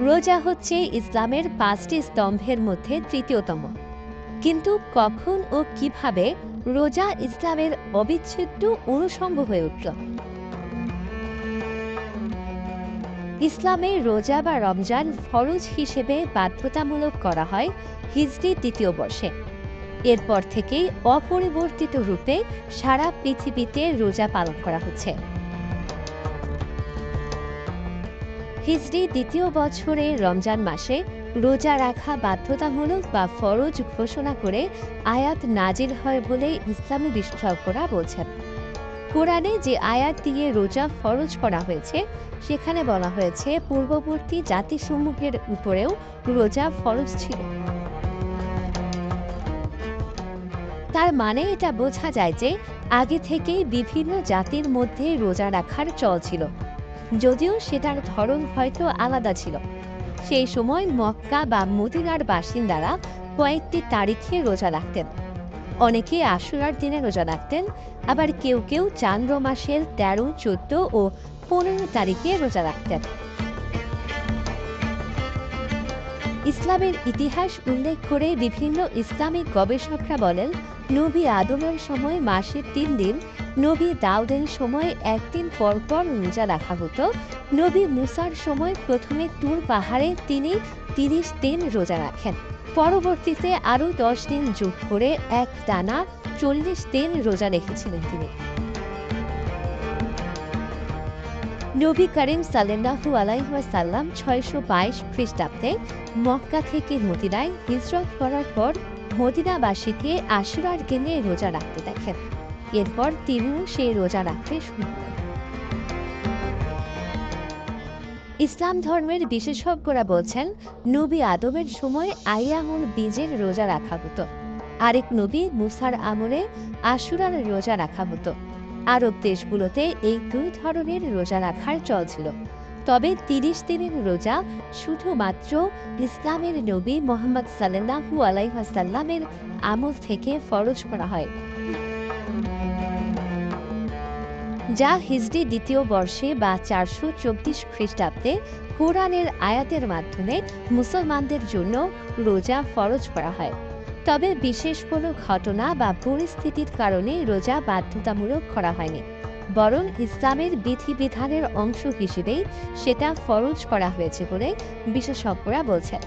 রোজা হচ্ছে ইসলামের পাঁচটি স্তম্ভের মধ্যে তৃতীয়তম। কিন্তু কখন ও কীভাবে রোজা ইসলামের অবিচ্ছেদ্য অনুষঙ্গ হয়ে উঠল? ইসলামে রোজা বা রমজান ফরজ হিসেবে বাধ্যতামূলক করা হয় হিজরি দ্বিতীয় বর্ষে। এরপর থেকেই অপরিবর্তিত রূপে সারা পৃথিবীতে রোজা পালন করা হচ্ছে। হিজরি দ্বিতীয় বছরে রমজান মাসে রোজা রাখা বাধ্যতামূলক বা ফরজ ঘোষণা করে আয়াত নাজির হয় বলে ইসলামী বিশেষজ্ঞরা বলছেন। কোরআনে যে আয়াত দিয়ে রোজা ফরজ করা হয়েছে, সেখানে বলা হয়েছে পূর্ববর্তী জাতিসমূহের উপরেও রোজা ফরজ ছিল। তার মানে এটা বোঝা যায় যে আগে থেকেই বিভিন্ন জাতির মধ্যে রোজা রাখার চল ছিল। যদিও সেটার ধরন হয়তো আলাদা ছিল। সেই সময় মক্কা বা মদিনার বাসিন্দারা কয়েকটি তারিখে রোজা রাখতেন। অনেকে আশুরার দিনে রোজা রাখতেন, আবার কেউ কেউ চান্দ্র মাসের তেরো, চোদ্দ ও পনেরো তারিখে রোজা রাখতেন। ইসলামের ইতিহাস উল্লেখ করে বিভিন্ন ইসলামিক গবেষকরা বলেন, নবী আদমের সময় মাসে তিন দিন, নবী দাউদের সময় একদিন পর পর রোজা রাখা হতো, নবী মুসার সময় প্রথমে তুর পাহাড়ে তিনি তিরিশ দিন রোজা রাখেন। পরবর্তীতে আরও দশ দিন যোগ করে এক টানা চল্লিশ দিন রোজা রেখেছিলেন তিনি। নবী করিম সাল্লাহু আলাইসাল্লাম ছয়শো বাইশ খ্রিস্টাব্দে মক্কা থেকে মদিনায় হিজরত করার পর মদিনাবাসীকে আশুরার দিনে রোজা রাখতে দেখেন। এরপর তিনিও সেই রোজা রাখতে শুরু করেন। ইসলাম ধর্মের বিশেষজ্ঞরা বলছেন, নবী আদমের সময় আইয়ামুল বীজের রোজা রাখা হতো। আরেক নবী মুসার আমলে আশুরার রোজা রাখা হতো। আরব দেশগুলোতে এই দুই ধরনের রোজা রাখার চল ছিল। তবে তিরিশ দিনের রোজা শুধুমাত্র ইসলামের নবী মোহাম্মদ সাল্লাহু আলাইহাসাল্লামের আমল থেকে ফরজ করা হয়। যা হিজড়ি দ্বিতীয় বর্ষে বা চারশো চব্বিশ খ্রিস্টাব্দে কোরআনের আয়াতের মাধ্যমে মুসলমানদের জন্য রোজা ফরজ করা হয়। তবে বিশেষ কোনো ঘটনা বা পরিস্থিতির কারণে রোজা বাধ্যতামূলক করা হয়নি। বরং ইসলামের বিধিবিধানের অংশ হিসেবেই সেটা ফরজ করা হয়েছে বলে বিশেষজ্ঞরা বলছেন।